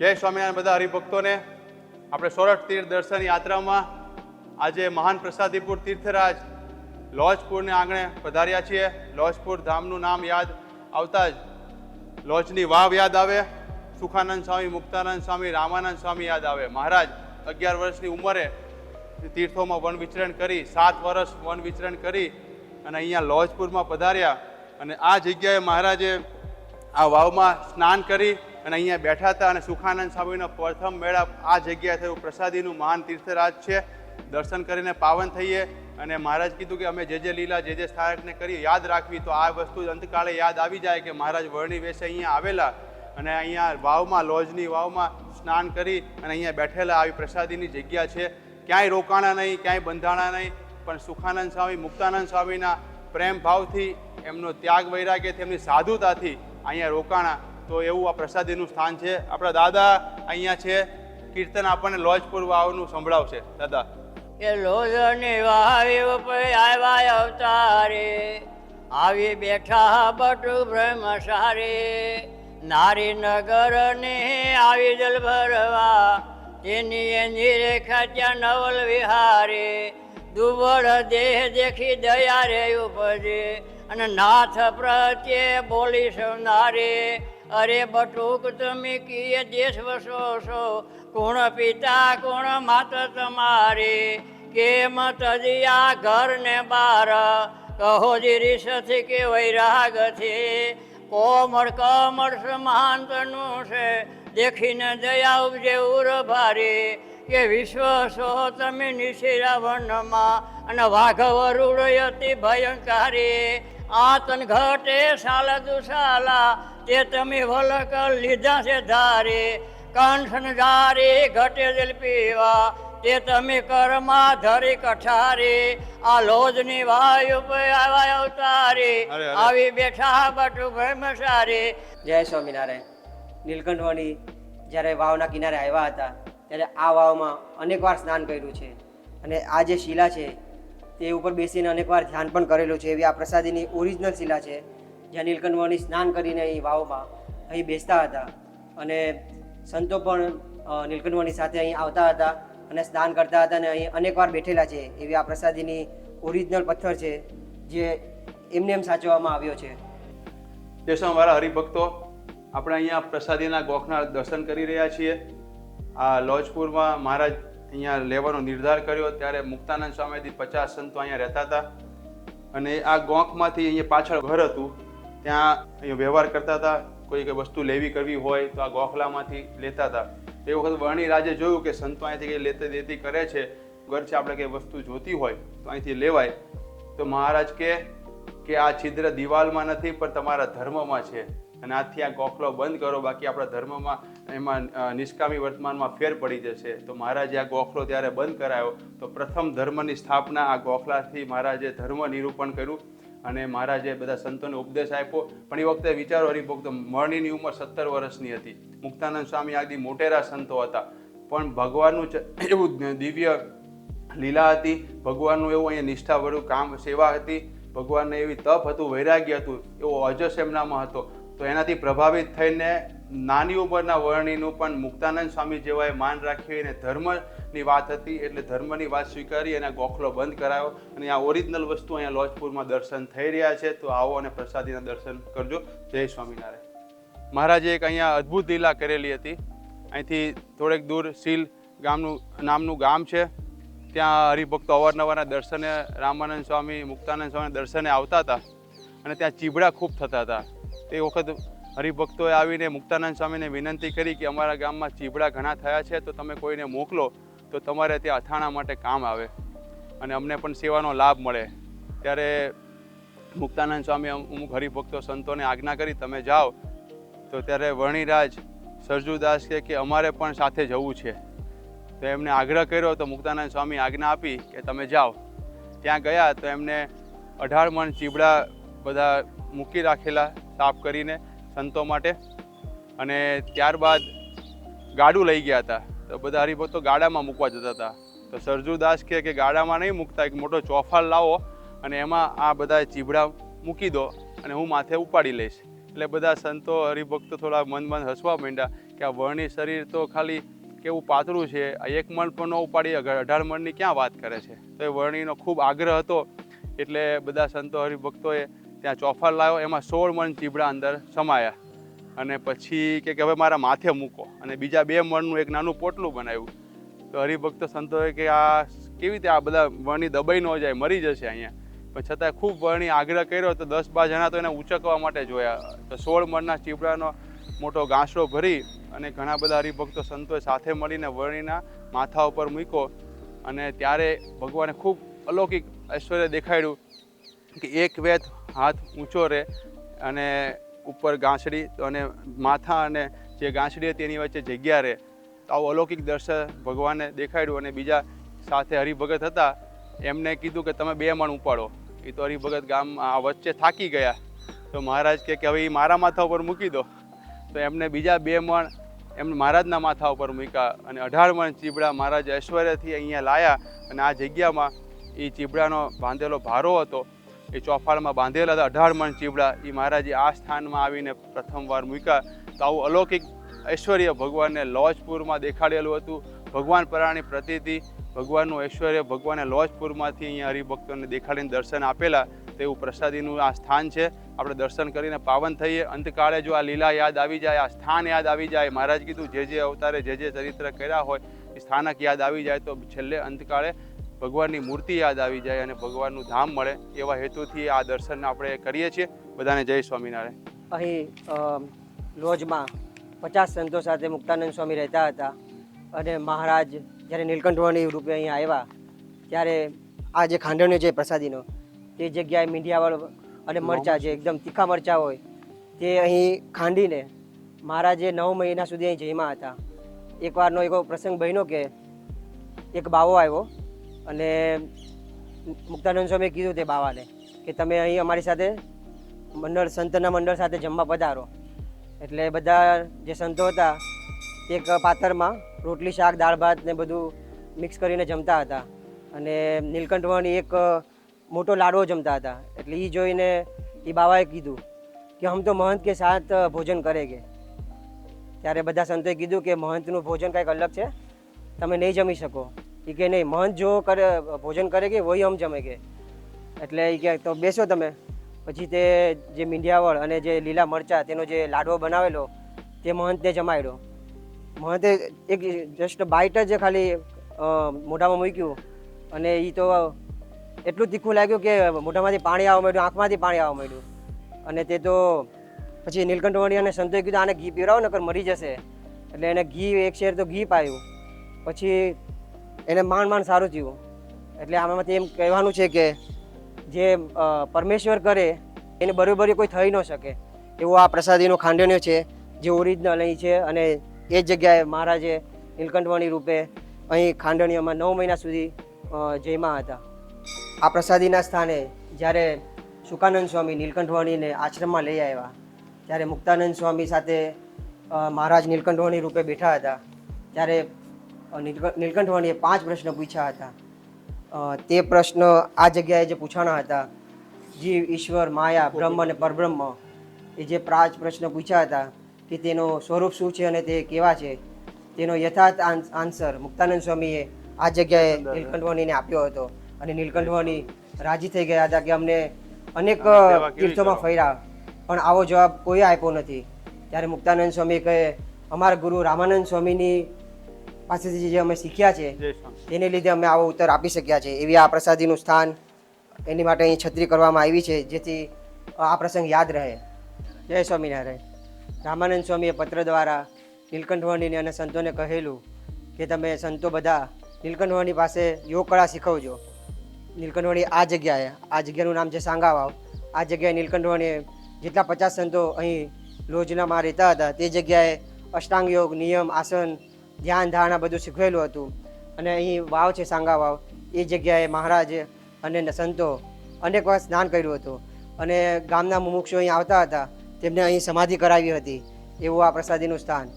જય સ્વામિનારાયણ બધા હરિભક્તોને. આપણે સોરઠ તીર્થ દર્શન યાત્રામાં આજે મહાન પ્રસાદીપુર તીર્થરાજ લોજપુરને આંગણે પધાર્યા છીએ. લોજપુર ધામનું નામ યાદ આવતા જ લોજની વાવ યાદ આવે. સુખાનંદ સ્વામી, મુક્તાનંદ સ્વામી, રામાનંદ સ્વામી યાદ આવે. મહારાજ અગિયાર વર્ષની ઉંમરે તીર્થોમાં વન વિચરણ કરી, સાત વર્ષ વન વિચરણ કરી અને અહીંયા લોજપુરમાં પધાર્યા અને આ જગ્યાએ મહારાજે આ વાવમાં સ્નાન કરી અને અહીંયા બેઠા હતા અને સુખાનંદ સ્વામીનો પ્રથમ મેળાપ આ જગ્યાએ થયું. પ્રસાદીનું મહાન તીર્થરાજ છે. દર્શન કરીને પાવન થઈએ અને મહારાજ કીધું કે અમે જે જે લીલા, જે જે સ્થાનકને કરી યાદ રાખવી તો આ વસ્તુ અંતકાળે યાદ આવી જાય કે મહારાજ વર્ણી વેશે અહીંયા આવેલા. અને અહીંયા વાવમાં, લોજની વાવમાં સ્નાન કરી અને અહીંયા બેઠેલા આવી પ્રસાદીની જગ્યા છે. ક્યાંય રોકાણા નહીં, ક્યાંય બંધાણા નહીં, પણ સુખાનંદ સ્વામી મુક્તાનંદ સ્વામીના પ્રેમ ભાવથી એમનો ત્યાગ વૈરાગ્યથી, એમની સાધુતાથી અહીંયા રોકાણા તો એવું આ પ્રસાદીનું સ્થાન છે. આપણા દાદા અહીંયા છે. કીર્તન આપણને લોજપુર વાવનું સંભળાવશે. દાદા. એ લોજની વાવી ઉપર આવ્યા અવતારે. આવી બેઠા બટુ બ્રહ્મસારી. નારી નગર ને આવી જલ ભરવા. તેની એની રેખા ત્યાં નવલ વિહારે. દુબળ દેહ દેખી દયા રે ઉપજે. અને નાથ પ્રત્યે બોલી સૌનારે અરે બટુક તમે કીએ દેશ વસો છો? કોણ પિતા, કોણ માતા તમારી? કેમ તજિયા ઘર ને બાર? કહો જી રીસથી કે વૈરાગથી કોમળ કમળ સમાંતનું છે? દેખીને દયા ઉપજે ઉર ભારી? કે વિશ્વ સો તમે નિશિરા વનમાં અને વાઘવ અતિ ભયંકારી? આતન ઘટે સાલ દુસાલા તે તમે વલકલ લીધા છે ધારે કંઠન ધારે ઘટે દિલ પીવા. તે તમે કર્મા ધરી કઠારે આ લોજની વાયુ આવ્યા અવતારે. આવી બેઠા બટુ ભેમ સારે જય સ્વામિનારાયણ. નીલકંઠવાણી જ્યારે વાવના કિનારે આવ્યા હતા ત્યારે આ વાવમાં અનેકવાર સ્નાન કર્યું છે. અને આ જે શિલા છે તે ઉપર બેસીને અનેકવાર ધ્યાન પણ કરેલું છે. એવી આ પ્રસાદીની ઓરિજિનલ શિલા છે. જ્યાં નીલકંઠવાણી સ્નાન કરીને અહીં વાવમાં અહીં બેસતા હતા. અને સંતો પણ અ, નીલકંઠવાણી સાથે અહીં આવતા હતા અને સ્નાન કરતા હતા અને અહીં અનેકવાર બેઠેલા છે એવી આ પ્રસાદીની ઓરિજિનલ પથ્થર છે જે એમને એમ સાચવવામાં આવ્યો છે. દેશમાં મારા હરિભક્તો આપણે અહીંયા પ્રસાદીના ગોખના દર્શન કરી રહ્યા છીએ. આ લોજપુરમાં મહારાજ અહીંયા લેવાનો નિર્ધાર કર્યો ત્યારે મુક્તાનંદ સ્વામીથી પચાસ સંતો અહીંયા રહેતા હતા. અને આ ગોખમાંથી અહીંયા પાછળ ઘર હતું. ત્યાં વ્યવહાર કરતા હતા, કોઈ કોઈ વસ્તુ લેવી કરવી હોય તો આ ગોખલામાંથી લેતા હતા. એ વખત વર્ણી રાજે જોયું કે સંતો અહીંથી કંઈ લેતી દેતી કરે છે, ઘર છે, આપણે કંઈ વસ્તુ જોતી હોય તો અહીંથી લેવાય. તો મહારાજ કે કે આ છિદ્ર દિવાલમાં નથી, પણ તમારા ધર્મમાં છે. અને આથી આ ગોખલો બંધ કરો, બાકી આપણા ધર્મમાં એમાં નિષ્કામી વર્તમાનમાં ફેર પડી જશે. તો મહારાજે આ ગોખલો ત્યારે બંધ કરાયો. તો પ્રથમ ધર્મની સ્થાપના આ ગોખલાથી મહારાજે ધર્મ નિરૂપણ કર્યું. અને મારા જે બધા સંતોને ઉપદેશ આપ્યો, પણ એ વખતે વિચારો હરિભક્ત, મરણીની ઉંમર સત્તર વર્ષની હતી. મુક્તાનંદ સ્વામી આદિ મોટેરા સંતો હતા. પણ ભગવાનનું એવું દિવ્ય લીલા હતી, ભગવાનનું એવું અહીંયા નિષ્ઠાભર્યું કામ, સેવા હતી. ભગવાનને એવી તપ હતું, વૈરાગ્ય હતું, એવો અજસ એમનામાં હતો. તો એનાથી પ્રભાવિત થઈને નાની ઉંમરના વર્ણીનું પણ મુક્તાનંદ સ્વામી જેવાએ માન રાખ્યું અને ધર્મની વાત હતી એટલે ધર્મની વાત સ્વીકારી અને ગોખલો બંધ કરાયો. અને આ ઓરિજિનલ વસ્તુ અહીંયા લોજપુરમાં દર્શન થઈ રહ્યા છે. તો આવો અને પ્રસાદીના દર્શન કરજો. જય સ્વામિનારાયણ. મહારાજે એક અહીંયા અદ્ભુત લીલા કરેલી હતી. અહીંથી થોડેક દૂર સીલ ગામનું, નામનું ગામ છે. ત્યાં હરિભક્તો અવારનવારના દર્શને રામાનંદ સ્વામી, મુક્તાનંદ સ્વામી દર્શને આવતા હતા. અને ત્યાં ચીબડા ખૂબ થતા હતા. તે વખત હરિભક્તોએ આવીને મુક્તાનંદ સ્વામીને વિનંતી કરી કે અમારા ગામમાં ચીબડા ઘણા થયા છે, તો તમે કોઈને મોકલો, તો તમારે ત્યાં અથાણા માટે કામ આવે અને અમને પણ સેવાનો લાભ મળે. ત્યારે મુક્તાનંદ સ્વામી અમુક હરિભક્તો સંતોને આજ્ઞા કરી, તમે જાઓ. તો ત્યારે વર્ણિરાજ સરજુદાસ કહે કે, અમારે પણ સાથે જવું છે. તો એમને આગ્રહ કર્યો, તો મુક્તાનંદ સ્વામી આજ્ઞા આપી કે, તમે જાઓ. ત્યાં ગયા તો એમને અઢાર મણ ચીબડા બધા મૂકી રાખેલા, સાફ કરીને સંતો માટે. અને ત્યારબાદ ગાડું લઈ ગયા હતા. તો બધા હરિભક્તો ગાડામાં મૂકવા જતા હતા. તો સરજુદાસ કહે કે ગાડામાં નહીં મૂકતા, એક મોટો ચોફાલ લાવો અને એમાં આ બધા ચીભડા મૂકી દો અને હું માથે ઉપાડી લઈશ. એટલે બધા સંતો, હરિભક્તો થોડા મન મન હસવા માંડ્યા કે આ વર્ણી શરીર તો ખાલી કેવું પાતળું છે, આ એક મણ પણ ન ઉપાડી અઢાર મણની ક્યાં વાત કરે છે? તો એ વર્ણીનો ખૂબ આગ્રહ હતો. એટલે બધા સંતો, હરિભક્તોએ ત્યાં ચોફાર લાવ્યો એમાં સોળ મણ ચીબડા અંદર સમાયા. અને પછી કે હવે મારા માથે મૂકો. અને બીજા બે મણનું એક નાનું પોટલું બનાવ્યું. તો હરિભક્તો સંતોએ કે આ કેવી રીતે આ બધા વણી દબાઈ ન જાય, મરી જશે અહીંયા. પણ છતાં ખૂબ વર્ણી આગ્રહ કર્યો તો દસ બાર જણા તો એને ઉચકવા માટે જોયા. તો સોળ મણના ચીબડાનો મોટો ગાંસડો ભરી અને ઘણા બધા હરિભક્તો સંતોએ સાથે મળીને વર્ણીના માથા ઉપર મૂક્યો. અને ત્યારે ભગવાને ખૂબ અલૌકિક ઐશ્વર્ય દેખાડ્યું. કે એક વેત હાથ ઊંચો રહે અને ઉપર ગાંસડી અને માથા અને જે ગાંસડી હતી એની વચ્ચે જગ્યા રહે. તો આવું અલૌકિક દર્શન ભગવાને દેખાડ્યું અને બીજા સાથે હરિભગત હતા. એમને કીધું કે તમે બે મણ ઉપાડો. એ તો હરિભગત ગામ વચ્ચે થાકી ગયા. તો મહારાજ કે હવે એ મારા માથા ઉપર મૂકી દો. તો એમને બીજા બે મણ એમને મહારાજના માથા ઉપર મૂક્યા અને અઢાર મણ ચીબડા મહારાજ ઐશ્વર્યથી અહીંયા લાયા. અને આ જગ્યામાં એ ચીબડાનો બાંધેલો ભારો હતો. એ ચોફાળમાં બાંધેલા હતા, અઢાર મણ ચીબડા. એ મહારાજે આ સ્થાનમાં આવીને પ્રથમવાર મૂક્યા. તો આવું અલૌકિક ઐશ્વર્ય ભગવાનને લોજપુરમાં દેખાડેલું હતું. ભગવાન પરાણી પ્રતિથી ભગવાનનું ઐશ્વર્ય ભગવાને લોજપુરમાંથી અહીંયા હરિભક્તોને દેખાડીને દર્શન આપેલા તેવું પ્રસાદીનું આ સ્થાન છે. આપણે દર્શન કરીને પાવન થઈએ. અંતકાળે જો આ લીલા યાદ આવી જાય, આ સ્થાન યાદ આવી જાય, મહારાજ કીધું, જે જે અવતારે જે જે ચરિત્ર કર્યા હોય, એ સ્થાનક યાદ આવી જાય, તો છેલ્લે અંતકાળે ભગવાનની મૂર્તિ યાદ આવી જાય અને ભગવાનનું ધામ મળે એવા હેતુથી આ દર્શન આપણે કરીએ છીએ. બધાને જય સ્વામિનારાયણ. અહીં લોજમાં પચાસ સંતો સાથે મુક્તાનંદ સ્વામી રહેતા હતા અને મહારાજ જ્યારે નીલકંઠવાણી રૂપે અહીં આવ્યા, ત્યારે આ જે ખાંડણીઓ છે પ્રસાદીનો, તે જગ્યાએ મીંઢિયાવાળ અને મરચાં જે એકદમ તીખા મરચાં હોય, તે અહીં ખાંડીને મહારાજે નવ મહિના સુધી અહીં જઈમાં હતા. એકવારનો એવો પ્રસંગ બન્યો કે એક બાવો આવ્યો અને મુક્તાનંદ સ્વામીએ કીધું તે બાવાને કે તમે અહીં અમારી સાથે મંડળ, સંતના મંડળ સાથે જમવા પધારો. એટલે બધા જે સંતો હતા, એક પાત્રમાં રોટલી, શાક, દાળ, ભાત ને બધું મિક્સ કરીને જમતા હતા. અને નીલકંઠવાણી એક મોટો લાડવો જમતા હતા. એટલે એ જોઈને એ બાવાએ કીધું કે હમ તો મહંત કે સાથ ભોજન કરેગે ત્યારે બધા સંતોએ કીધું કે મહંતનું ભોજન કંઈક અલગ છે. તમે નહીં જમી શકો. એ કે નહીં મહંત જો કરે, ભોજન કરે કે વહી હમ જમે કે. એટલે એ કે, તો બેસો તમે. પછી તે જે મીંઢિયાવળ અને જે લીલા મરચાં, તેનો જે લાડવો બનાવેલો, તે મહંતને જમાડ્યો મહંતે એક જસ્ટ બાઇટ જ ખાલી મોઢામાં મૂક્યું. અને એ તો એટલું તીખું લાગ્યું કે મોઢામાંથી પાણી આવવા માંડ્યું, આંખમાંથી પાણી આવવા માંડ્યું. અને તે તો પછી નીલકંઠવાણી અને સંતોએ કીધું, આને ઘી પીવડાવો, નકર મરી જશે. એટલે એને ઘી, એક શેર તો ઘી પાયું. પછી એને માંડ માંડ સારું થયું એટલે આમાંથી એમ કહેવાનું છે કે જે પરમેશ્વર કરે, એને બરોબરી કોઈ થઈ ન શકે. એવો આ પ્રસાદીનો ખાંડણીઓ છે, જે ઓરિજિનલ અહીં છે અને એ જ જગ્યાએ મહારાજે નીલકંઠવાણી રૂપે અહીં ખાંડણીઓમાં નવ મહિના સુધી જયમાં હતા. આ પ્રસાદીના સ્થાને જ્યારે સુકાનંદ સ્વામી નીલકંઠવાણીને આશ્રમમાં લઈ આવ્યા, ત્યારે મુક્તાનંદ સ્વામી સાથે મહારાજ નીલકંઠવાણી રૂપે બેઠા હતા. ત્યારે નીલકંઠવાણીએ પાંચ પ્રશ્ન પૂછ્યા હતા. તે પ્રશ્ન આ જગ્યાએ જે પૂછાણા હતા જીવ ઈશ્વર માયા બ્રહ્મ અને પરબ્રહ્મ એ જે પાંચ પ્રશ્ન પૂછ્યા હતા કે તેનો સ્વરૂપ શું છે અને તે કેવા છે તેનો યથાર્થ આન્સ- આન્સર મુક્તાનંદ સ્વામીએ આ જગ્યાએ નીલકંઠવાણીને આપ્યો હતો. અને નીલકંઠવાણી રાજી થઈ ગયા હતા કે અમને અનેક તીર્થોમાં ફર્યા પણ આવો જવાબ કોઈ આપ્યો નથી. ત્યારે મુક્તાનંદ સ્વામી કહે અમારા ગુરુ રામાનંદ સ્વામીની પાસેથી જે અમે શીખ્યા છે એને લીધે અમે આવો ઉત્તર આપી શક્યા છે. એવી આ પ્રસાદીનું સ્થાન એની માટે અહીં છત્રી કરવામાં આવી છે જેથી આ પ્રસંગ યાદ રહે. જય સ્વામિનારાયણ. રામાનંદ સ્વામીએ પત્ર દ્વારા નીલકંઠવાણીને અને સંતોને કહેલું કે તમે સંતો બધા નીલકંઠવાણી પાસે યોગ કળા શીખવજો. નીલકંઠવાણી આ જગ્યાએ આ જગ્યાનું નામ છે સાંગાવાવ. આ જગ્યાએ નીલકંઠવાણીએ જેટલા પચાસ સંતો અહીં લોજનામાં રહેતા હતા તે જગ્યાએ અષ્ટાંગ યોગ નિયમ આસન ધ્યાન ધારણા બધું શીખવેલું હતું. અને અહીં વાવ છે સાંગા વાવ. એ જગ્યાએ મહારાજ અને સંતો અનેક વાર સ્નાન કર્યું હતું. અને ગામના મુમુક્ષો અહીં આવતા હતા. તેમને અહીં સમાધિ કરાવી હતી. એવું આ પ્રસાદીનું સ્થાન.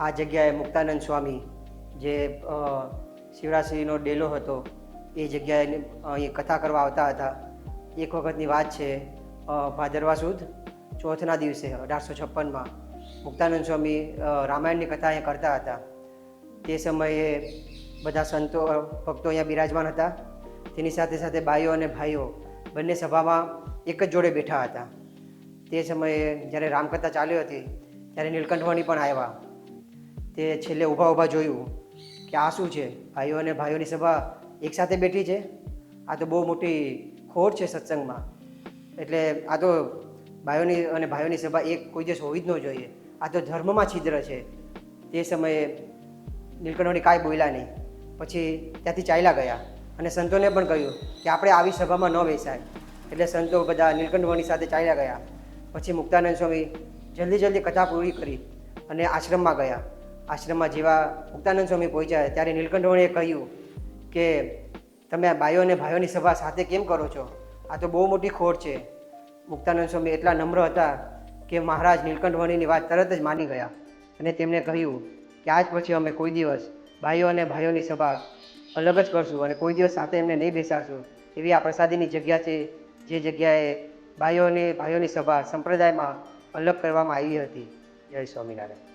આ જગ્યાએ મુક્તાનંદ સ્વામી જે શિવરાજસિંહનો ડેલો હતો, એ જગ્યાએ અહીં કથા કરવા આવતા હતા. એક વખતની વાત છે ભાદરવા સુદ, ચોથના દિવસે અઢારસો છપ્પનમાં મુક્તાનંદ સ્વામી રામાયણની કથા અહીંયા કરતા હતા. તે સમયે બધા સંતો, ભક્તો અહીંયા બિરાજમાન હતા. તેની સાથે સાથે બાઈઓ અને ભાઈઓ બંને સભામાં એક જ જોડે બેઠા હતા. તે સમયે જ્યારે રામકથા ચાલી હતી, ત્યારે નીલકંઠવાણી પણ આવ્યા. તે છેલ્લે ઊભા ઊભા જોયું કે આ શું છે? ભાઈઓ અને ભાઈઓની સભા એકસાથે બેઠી છે? આ તો બહુ મોટી ખોટ છે સત્સંગમાં. એટલે આ તો ભાઈઓની અને ભાઈઓની સભા એક કોઈ દિવસ હોવી જ ન જોઈએ. આ તો ધર્મમાં છિદ્ર છે. તે સમયે નીલકંઠવાણી કાંઈ બોલ્યા નહીં. પછી ત્યાંથી ચાલ્યા ગયા. અને સંતોને પણ કહ્યું કે આપણે આવી સભામાં ન બેસાય. એટલે સંતો બધા નીલકંઠવાણી સાથે ચાલ્યા ગયા. પછી મુક્તાનંદ સ્વામી જલ્દી જલ્દી કથા પૂરી કરી અને આશ્રમમાં ગયા. આશ્રમમાં જેવા મુક્તાનંદ સ્વામી પહોંચ્યા ત્યારે નીલકંઠવાણીએ કહ્યું કે, તમે બાઈઓ અને ભાઈઓની સભા સાથે કેમ કરો છો? આ તો બહુ મોટી ખોટ છે. મુક્તાનંદ સ્વામી એટલા નમ્ર હતા કે મહારાજ નીલકંઠવાણીની વાત તરત જ માની ગયા. અને તેમણે કહ્યું કે આજ પછી અમે કોઈ દિવસ ભાઈઓ અને ભાઈઓની સભા અલગ જ કરશું અને કોઈ દિવસ સાથે એમને નહીં બેસાડશું. એવી આ પ્રસાદીની જગ્યા છે, જે જગ્યાએ ભાઈઓને, ભાઈઓની સભા સંપ્રદાયમાં અલગ કરવામાં આવી હતી. જય સ્વામિનારાયણ.